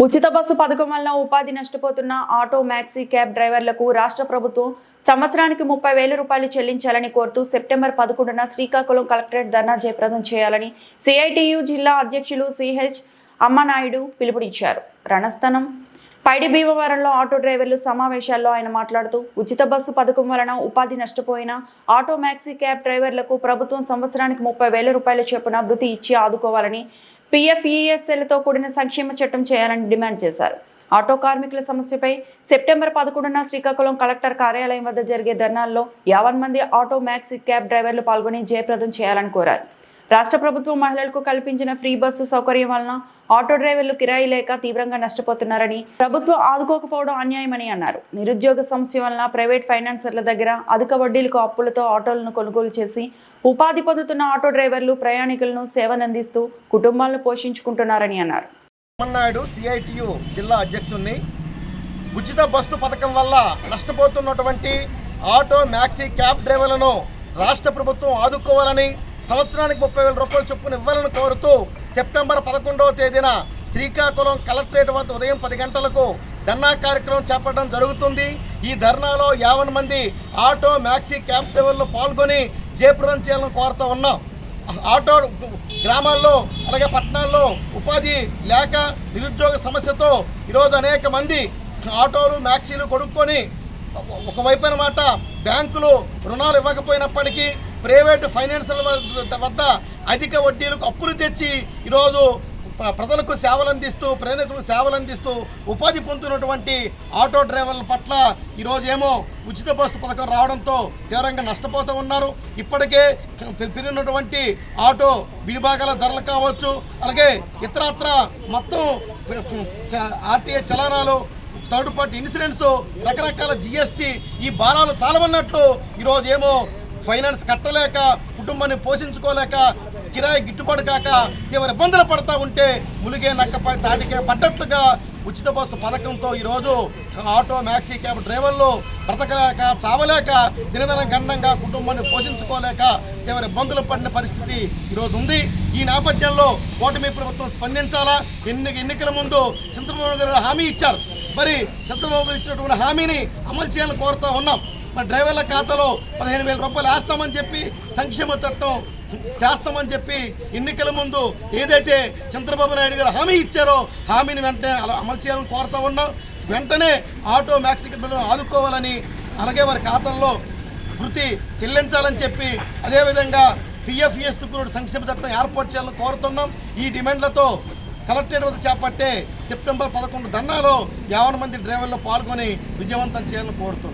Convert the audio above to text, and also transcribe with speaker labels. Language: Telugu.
Speaker 1: ఉచిత బస్సు పథకం వలన ఉపాధి నష్టపోతున్న ఆటో మ్యాక్సీ క్యాబ్ డ్రైవర్లకు రాష్ట్ర ప్రభుత్వం సంవత్సరానికి ముప్పై వేల రూపాయలు చెల్లించాలని కోరుతూ సెప్టెంబర్ పదకొండున శ్రీకాకుళం కలెక్టరేట్ ధర్నా జయప్రదం చేయాలని సిఐటియు జిల్లా అధ్యక్షులు సిహెచ్ అమ్మనాయుడు పిలుపునిచ్చారు. రణస్థనం పైడి భీమవరంలో ఆటో డ్రైవర్లు సమావేశాల్లో ఆయన మాట్లాడుతూ ఉచిత బస్సు పథకం వలన ఉపాధి నష్టపోయిన ఆటో మ్యాక్సీ క్యాబ్ డ్రైవర్లకు ప్రభుత్వం సంవత్సరానికి ముప్పై వేల రూపాయల చొప్పున భృతి ఇచ్చి ఆదుకోవాలని పీఎఫ్ఈఎస్ఎల్తో కూడిన సంక్షేమ చట్టం చేయాలని డిమాండ్ చేశారు. ఆటో కార్మికుల సమస్యపై సెప్టెంబర్ పదకొండున శ్రీకాకుళం కలెక్టర్ కార్యాలయం వద్ద జరిగే ధర్నాల్లో యావన్ మంది ఆటో మ్యాక్సీ క్యాబ్ డ్రైవర్లు పాల్గొని జయప్రదం చేయాలని కోరారు. రాష్ట్ర ప్రభుత్వం మహిళలకు కల్పించిన ఫ్రీ బస్సు సౌకర్యం వలన ఆటో డ్రైవర్లు కిరాయి లేక తీవ్రంగా నష్టపోతున్నారని ప్రభుత్వం ఆదుకోకపోవడం అన్యాయమని అన్నారు. నిరుద్యోగ సమస్య వలన ప్రైవేట్ ఫైనాన్సర్ల దగ్గర అధిక వడ్డీలకు అప్పులతో ఆటోలను కొనుగోలు చేసి ఉపాధి పొందుతున్న ఆటో డ్రైవర్లు ప్రయాణికులను సేవనందిస్తూ కుటుంబాలను పోషించుకుంటున్నారని అన్నారు.
Speaker 2: రామన్నాయుడు సిఐటియు జిల్లా అధ్యక్షుడిని ఉచిత బస్సు పథకం వల్ల నష్టపోతున్నటువంటి ఆటో మ్యాక్సీ క్యాబ్ డ్రైవర్లను రాష్ట్ర ప్రభుత్వం ఆదుకోవాలని సంవత్సరానికి ముప్పై వేల రూపాయలు చొప్పున ఇవ్వాలని కోరుతూ సెప్టెంబర్ పదకొండవ తేదీన శ్రీకాకుళం కలెక్టరేట్ వద్ద ఉదయం పది గంటలకు ధర్నా కార్యక్రమం చేపట్టడం జరుగుతుంది. ఈ ధర్నాలో యావన్ మంది ఆటో మ్యాక్సీ క్యాబ్ డ్రైవర్లు పాల్గొని జయప్రదం చేయాలని కోరుతూ ఉన్నాం. ఆటో గ్రామాల్లో అలాగే పట్టణాల్లో ఉపాధి లేక నిరుద్యోగ సమస్యతో ఈరోజు అనేక మంది ఆటోలు మ్యాక్సీలు కొనుక్కొని ఒకవైపు మాట బ్యాంకులు రుణాలు ఇవ్వకపోయినప్పటికీ ప్రైవేటు ఫైనాన్షియల్ వద్ద అధిక వడ్డీలకు అప్పులు తెచ్చి ఈరోజు ప్రజలకు సేవలు అందిస్తూ ప్రయాణికులకు సేవలు అందిస్తూ ఉపాధి పొందుతున్నటువంటి ఆటో డ్రైవర్ల పట్ల ఈరోజు ఏమో ఉచిత బస్సు పథకం రావడంతో తీవ్రంగా నష్టపోతూ ఉన్నారు. ఇప్పటికే పెరిగినటువంటి ఆటో విడిభాగాల ధరలు కావచ్చు అలాగే ఇతరత్ర మొత్తం ఆర్టీఏ చలనాలు థర్డ్ పార్టీ ఇన్సూరెన్స్ రకరకాల జిఎస్టీ ఈ భారాలు చాలా ఉన్నట్లు ఈరోజు ఏమో ఫైనాన్స్ కట్టలేక కుటుంబాన్ని పోషించుకోలేక కిరాయి గిట్టుబాటు కాక తీవ్ర ఇబ్బందులు పడతా ఉంటే ములిగే నక్కపై తాటికే పడ్డట్లుగా ఉచిత బస్సు పథకంతో ఈరోజు ఆటో మ్యాక్సీ క్యాబ్ డ్రైవర్లు బ్రతకలేక చావలేక దినదిన గండంగా కుటుంబాన్ని పోషించుకోలేక తీవ్ర ఇబ్బందులు పడిన పరిస్థితి ఈరోజు ఉంది. ఈ నేపథ్యంలో ఓటమి ప్రభుత్వం స్పందించాలా? ఎన్ని ఎన్నికల ముందు చంద్రబాబు గారు హామీ ఇచ్చారు. మరి చంద్రబాబు గారు ఇచ్చినటువంటి హామీని అమలు చేయాలని కోరుతా ఉన్నాం. మరి డ్రైవర్ల ఖాతాలో పదిహేను వేల రూపాయలు వేస్తామని చెప్పి సంక్షేమ చట్టం చేస్తామని చెప్పి ఎన్నికల ముందు ఏదైతే చంద్రబాబు నాయుడు గారు హామీ ఇచ్చారో హామీని వెంటనే అలా అమలు చేయాలని కోరుతా ఉన్నాం. వెంటనే ఆటో మ్యాక్సికట్లను ఆదుకోవాలని అలాగే వారి ఖాతాల్లో వృత్తి చెల్లించాలని చెప్పి అదేవిధంగా పిఎఫ్ఎస్ సంక్షేమ చట్టం ఏర్పాటు చేయాలని కోరుతున్నాం. ఈ డిమాండ్లతో కలెక్టరేట్ వద్ద చేపట్టే సెప్టెంబర్ పదకొండు ధర్నాలో యావన మంది డ్రైవర్లు పాల్గొని విజయవంతం చేయాలని కోరుతున్నాం.